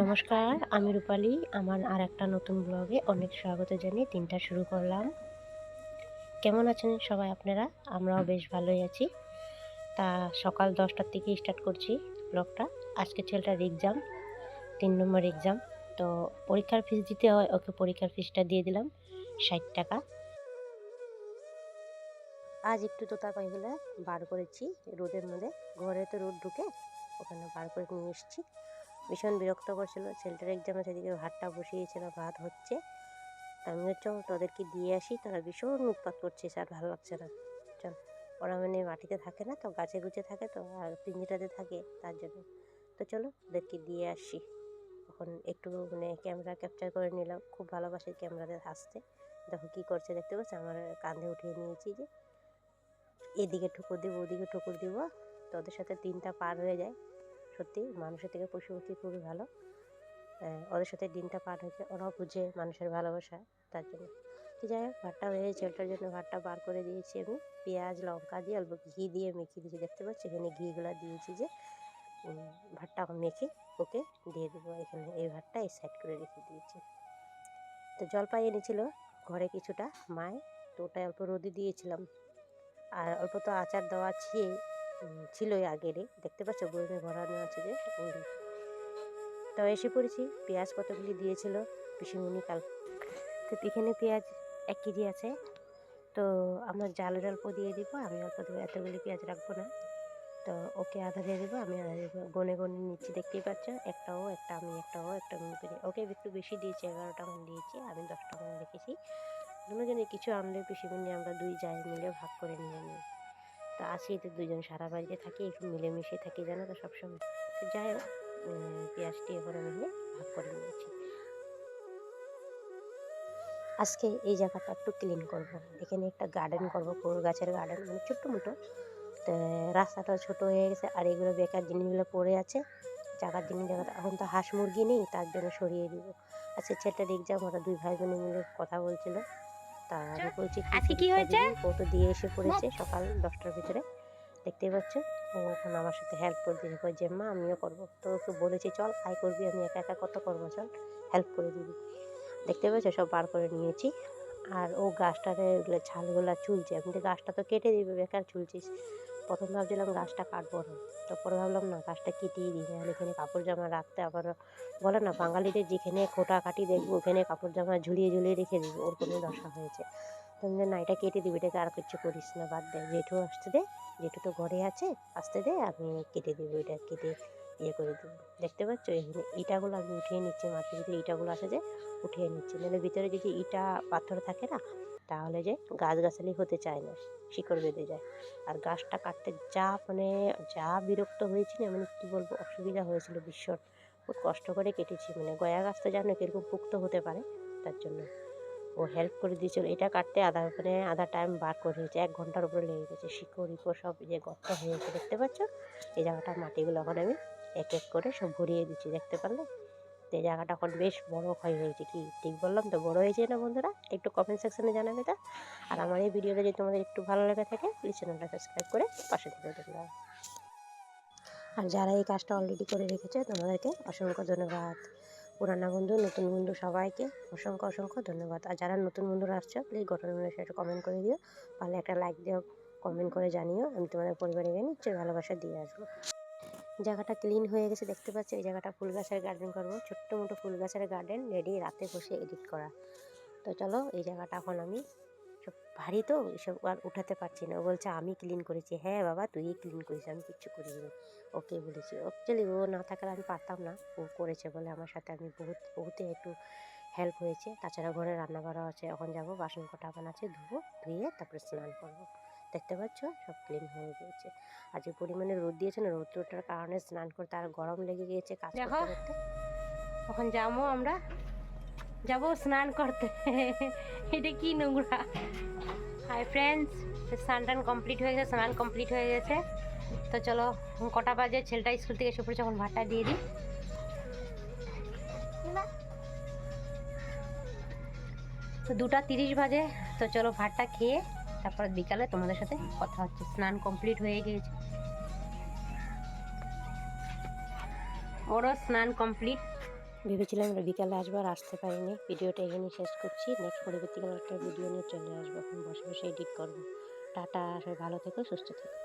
নমস্কার, আমি রূপালী। আমার আর একটা নতুন ব্লগে অনেক স্বাগত জানিয়ে দিনটা শুরু করলাম। কেমন আছেন সবাই আপনারা? আমরাও বেশ ভালোই আছি। তা সকাল দশটার থেকে স্টার্ট করছি ব্লগটা। আজকে ছেলেটার এক্সাম তিন নম্বর এক্সাম তো পরীক্ষার ফিস দিতে হয়, ওকে পরীক্ষার ফিসটা দিয়ে দিলাম ষাট টাকা। আজ একটু তোতা পাখিগুলো বার করেছি রোদের মধ্যে। ঘরে তো রোদ ঢুকে, ওখানে বার করে নিয়ে এসেছি। ভীষণ বিরক্ত করছিল। ছেলেটার এক্সামে সেদিকে ভাতটা বসিয়েছিল, ভাত হচ্ছে। আমি হচ্ছে তোদেরকে দিয়ে আসি, তারা ভীষণ উৎপাত করছে আর ভালো লাগছে না। চল, ওরা মানে মাটিতে থাকে না তো, গাছে গুছে থাকে তো, আর পিঞ্জিটাতে থাকে তার জন্য। তো চলো, ওদেরকে দিয়ে আসি। তখন একটু মানে ক্যামেরা ক্যাপচার করে নিলাম, খুব ভালোবাসে ক্যামেরাতে হাসতে। দেখো কী করছে, দেখতে পাচ্ছি? আমার কাঁধে উঠিয়ে নিয়েছি যে, এদিকে ঠুকুর দিব, ওদিকে ঠুকুর দিব তো ওদের সাথে তিনটা পার হয়ে যায়। সত্যি মানুষের থেকে পশু পাখি খুবই ভালো। ওদের সাথে দিনটা পার হয়েছে। ওরাও বুঝে মানুষের ভালোবাসা, তার জন্য। তো যাই হোক, ভাতটা হয়ে ছেলেটার জন্য ভাতটা বার করে দিয়েছি আমি। পেঁয়াজ, লঙ্কা দিয়ে অল্প ঘি দিয়ে মেখে দিয়েছি, দেখতে পাচ্ছি? এখানে ঘিগুলো দিয়েছি যে ভাতটা মেখে ওকে দিয়ে দেবো। এখানে এই ভাতটা এই সাইড করে রেখে দিয়েছি। তো জলপাই এনেছিল ঘরে কিছুটা, মায়। তো ওটা অল্প রোদে দিয়েছিলাম। আর অল্প তো আচার দেওয়া ছিল ছিলই আগেরই। দেখতে পাচ্ছ বইমে ভরানো আছে যে তো এসে পড়েছি, পেঁয়াজ কতগুলি দিয়েছিল, পিসিমণি কাল। তো এখানে পেঁয়াজ এক কেজি আছে। তো আমার জালের অল্প দিয়ে দিব, আমি অল্প দেবো, এতগুলি পেঁয়াজ রাখব না। তো ওকে আধা দিয়ে দেবো, আমি আধা দেবো। গনে গনে নিচ্ছি, দেখতেই পাচ্ছ, একটাও, একটা আমি, একটাও, একটা আমি করে। ওকে একটু বেশি দিয়েছি, এগারোটা মন দিয়েছি, আমি দশটা মন রেখেছি। দুজনে কিছু আনলে পিসিমণি আমরা দুই যাই মিলে ভাগ করে নিয়ে নিই। তো আসি তো দুজন সারা বাড়িতে থাকি, একটু মিলেমিশে থাকি, জানো তো সবসময়। তো যাই হোক পেঁয়াজটি এবার আমি ভাগ করে নিয়েছি। আজকে এই জায়গাটা একটু ক্লিন করব। এখানে একটা গার্ডেন করব, ফুল গাছের গার্ডেন মানে ছোট্ট মোটো। তো রাস্তাটাও ছোট হয়ে গেছে, আর এগুলো বেকার জিনিসগুলো পড়ে আছে। জায়গার জিনিস জায়গাটা এখন তো হাঁস মুরগি নেই, তার জন্য সরিয়ে দিব। আচ্ছা ছেলেটার এক্সাম ওরা দুই ভাই বোনে মিলে কথা বলছিল। তা আমি বলছি আজকে কি হয়েছে? ও তো দিয়ে এসে পড়েছে সকাল দশটার ভিতরে দেখতেই পাচ্ছ? ও এখন আমার সাথে হেল্প করে দিয়েছে কই যে মা আমিও করব। তো ওকে বলেছি চল আয় করবি আমি একা একা কত করব চল হেল্প করে দিবি। দেখতে পাচ্ছ সব বার করে নিয়েছি। আর ও গাছটাতে ওগুলো ছালগুলো চুলছে। আমি তো গাছটা তো কেটে দিবে বেকার চুলছিস। প্রথম ভাবছিলাম গাছটা কাটবো না। তারপরে পরে ভাবলাম, না, গাছটা কেটেই দিই। নাহলে এখানে কাপড় জামা রাখতে আবার বলে না, বাঙালিদের যেখানে খোটা কাটি দেখব, ওখানে কাপড় জামা ঝুলিয়ে ঝুলিয়ে রেখে দিবি। ওর কোনো দশা হয়েছে। তুমি না, এটা কেটে দিবি, এটাকে আর কিছু করিস না, বাদ দে। জেঠু আসতে দে জেঠু তো ঘরে আছে, আসতে দে, আমি কেটে দেবো, এটা কেটে ইয়ে করে দেবো। দেখতে পাচ্ছ? এখানে ইটাগুলো আমি উঠিয়ে নিচ্ছি মাটির ভিতরে, ইটাগুলো আছে যে উঠিয়ে নিচ্ছি। নাহলে ভিতরে যদি ইটা পাথর থাকে না, তাহলে যে গাছগাছালি হতে চায় না, শিকড় বেঁধে যায়। আর গাছটা কাটতে যা মানে যা বিরক্ত হয়েছি না মানে কী বলব, অসুবিধা হয়েছিল ভীষণ। খুব কষ্ট করে কেটেছি মানে গয়া গাছ তো জানো কীরকম পুক্ত হতে পারে, তার জন্য। ও হেল্প করে দিয়েছিল। এটা কাটতে আধা মানে আধা টাইম বার করে নিয়েছে এক ঘণ্টার উপরে লেগে গেছে। শিকড়, ইকড় সব যে গর্ত হয়েছে দেখতে পাচ্ছ? এই জায়গাটা মাটিগুলো এখন আমি এক এক করে সব ভরিয়ে দিচ্ছি, দেখতে পারলে? তো এই জায়গাটা এখন বেশ বড় ক্ষয় হয়েছে কি? ঠিক বললাম তো? বড় হয়েছে না বন্ধুরা? একটু কমেন্ট সেকশনে জানাবে তা? আর আমার এই ভিডিওটা যদি তোমাদের একটু ভালো লেগে থাকে প্লিজ চ্যানেলটা সাবস্ক্রাইব করে পাশে থেকে দেখলাম আর যারা এই কাজটা অলরেডি করে রেখেছে, তোমাদেরকে অসংখ্য ধন্যবাদ। পুরানা বন্ধু, নতুন বন্ধু সবাইকে অসংখ্য অসংখ্য ধন্যবাদ। আর যারা নতুন বন্ধুরা আসছো প্লিজ ঘটনার সাথে কমেন্ট করে দিও। পারলে একটা লাইক দিও কমেন্ট করে জানিও। আমি তোমাদের পরিবারে গিয়ে নিশ্চয়ই ভালোবাসা দিয়ে আসব। জায়গাটা ক্লিন হয়ে গেছে, দেখতে পাচ্ছি এই জায়গাটা ফুল গাছের গার্ডেন করব। ছোট্ট মোটো ফুল গাছের গার্ডেন রেডি রাতে বসে এডিট করা। তো চলো, এই জায়গাটা এখন আমি সব ভারী তো, এসব আর উঠাতে পারছি না। ও বলছে, আমি ক্লিন করেছি। হ্যাঁ বাবা তুই ক্লিন করিস, আমি কিচ্ছু করিনি। ওকে, বলেছি। অ্যাকচুয়ালি ও না থাকলে আমি পারতাম না। ও করেছে বলে আমার সাথে আমি বহুত, বহুতে একটু হেল্প হয়েছে। তাছাড়া ঘরে রান্না করা আছে। এখন যাব, বাসন কটা বানাচ্ছে ধুবো, ধুয়ে তারপরে স্নান করব। দেখতে পাচ্ছ? সব ক্লিন হয়ে গিয়েছে। আর যে পরিমাণে রোদ দিয়েছে না রৌদ্রটার কারণে স্নান করতে আর গরম লেগে গিয়েছে কাজ। করতে এখন যাব আমরা। যাব স্নান করতে। এটা কি নোংরা? হাই ফ্রেন্ডস স্নান টান কমপ্লিট হয়ে গেছে স্নান কমপ্লিট হয়ে গেছে। তো চলো কটা বাজে? ছেলেটা স্কুল থেকে এসে পড়েছে এখন ভাতটা দিয়ে দিই। তো দুটা তিরিশ বাজে তো চলো ভাতটা খেয়ে তারপর বিকালে তোমাদের সাথে কথা হচ্ছে। স্নান কমপ্লিট হয়ে গিয়েছে। ওরও স্নান কমপ্লিট ভেবেছিলাম আমরা বিকালে আসব আর আসতে পারিনি। ভিডিওটা এখানে শেষ করছি। নেক্সট পরবর্তীকালে একটা ভিডিও নিয়ে চলে আসব। এখন বসে বসে এডিট করব। টাটা, সবাই ভালো থেকো, সুস্থ থেকো।